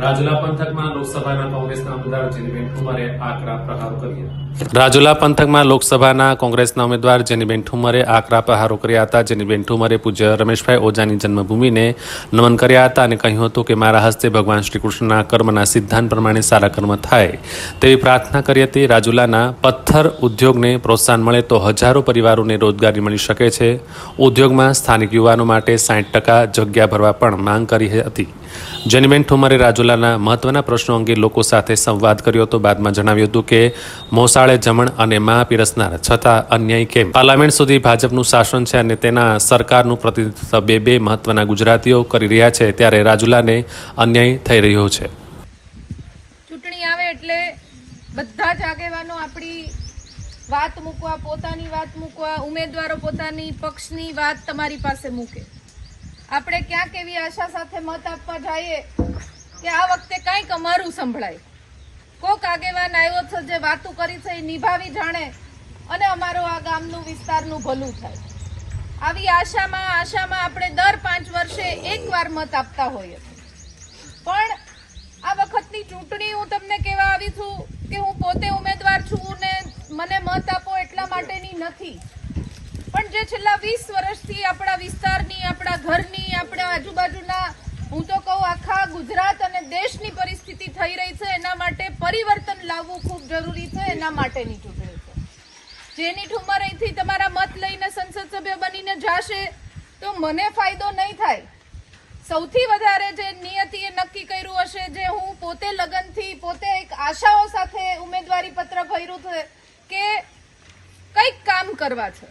રાજુલા પંથકમાં લોકસભાના કોંગ્રેસના ઉમેદવાર જેનીબેન ઠુમરે આકરા પ્રહારો કર્યા. રાજુલા હતા. જેનીબેન ઠુમરે પૂજ્ય રમેશભાઈ ઓઝાની જન્મભૂમિને નમન કર્યા હતા અને કહ્યું હતું કે, મારા હસ્તે ભગવાન શ્રી કૃષ્ણના કર્મના સિદ્ધાંત પ્રમાણે સારા કર્મ થાય. તેવી પ્રાર્થના કરી હતી રાજુલાના પથ્થર ઉદ્યોગને પ્રોત્સાહન મળે તો હજારો પરિવારોને રોજગારી મળી શકે છે. ઉદ્યોગમાં સ્થાનિક યુવાનો માટે સાઠ ટકા જગ્યા ભરવા પણ માંગ કરી હતી. જેનીબેન ઠુમરે રાજુલાના મહત્વના પ્રશ્નો અંગે લોકો સાથે સંવાદ કર્યો હતો. બાદમાં જણાવ્યું હતું કે, મોસાળે જમણ અને મા પીરસનાર છતાં અન્યાય કેમ? પાર્લામેન્ટ સુધી ભાજપનું શાસન છે અને તેના સરકારનું પ્રતિનિધિત્વ બે બે મહત્વના ગુજરાતીઓ કરી રહ્યા છે, ત્યારે રાજુલાને અન્યાય થઈ રહ્યો છે. ચૂંટણી આવે એટલે બધા જ આગેવાનો આપણી વાત મૂકવા, પોતાની વાત મૂકવા, ઉમેદવારો પોતાની પક્ષની વાત તમારી પાસે મૂકે. આપણે ક્યાંક એવી આશા સાથે મત આપવા જઈએ કે આ વખતે કંઈક અમારું સંભળાય. કોક આગેવાન આવ્યો છે જે વાતો કરી છે એ નિભાવી જાણે અને અમારો આ ગામનું વિસ્તારનું ભલું થાય. આવી આશામાં આશામાં આપણે દર પાંચ વર્ષે એકવાર મત આપતા હોઈએ પણ આ વખતની ચૂંટણી હું તમને કહેવા આવી છું કે હું પોતે ઉમેદવાર છું ને મને મત આપો એટલા માટેની નથી. પણ જે છેલ્લા વીસ વર્ષથી આપણા વિસ્તારની, આપણા ઘરની, આપણા આજુબાજુના, હું તો આખા ગુજરાત અને દેશની પરિસ્થિતિ થઈ રહી છે. એના માટે પરિવર્તન લાવવું ખૂબ જરૂરી છે. એના માટેની ચૂંટણી છે. જેની ઠુમર અહીંથી તમારા મત લઈને સંસદ સભ્ય બનીને જાશે તો મને ફાયદો નહીં થાય. સૌથી વધારે જે નિયતિએ નક્કી કર્યું હશે જે હું પોતે લગનથી, પોતે એક આશાઓ સાથે ઉમેદવારી પત્ર ભર્યું છે કે કંઈક કામ કરવા છે.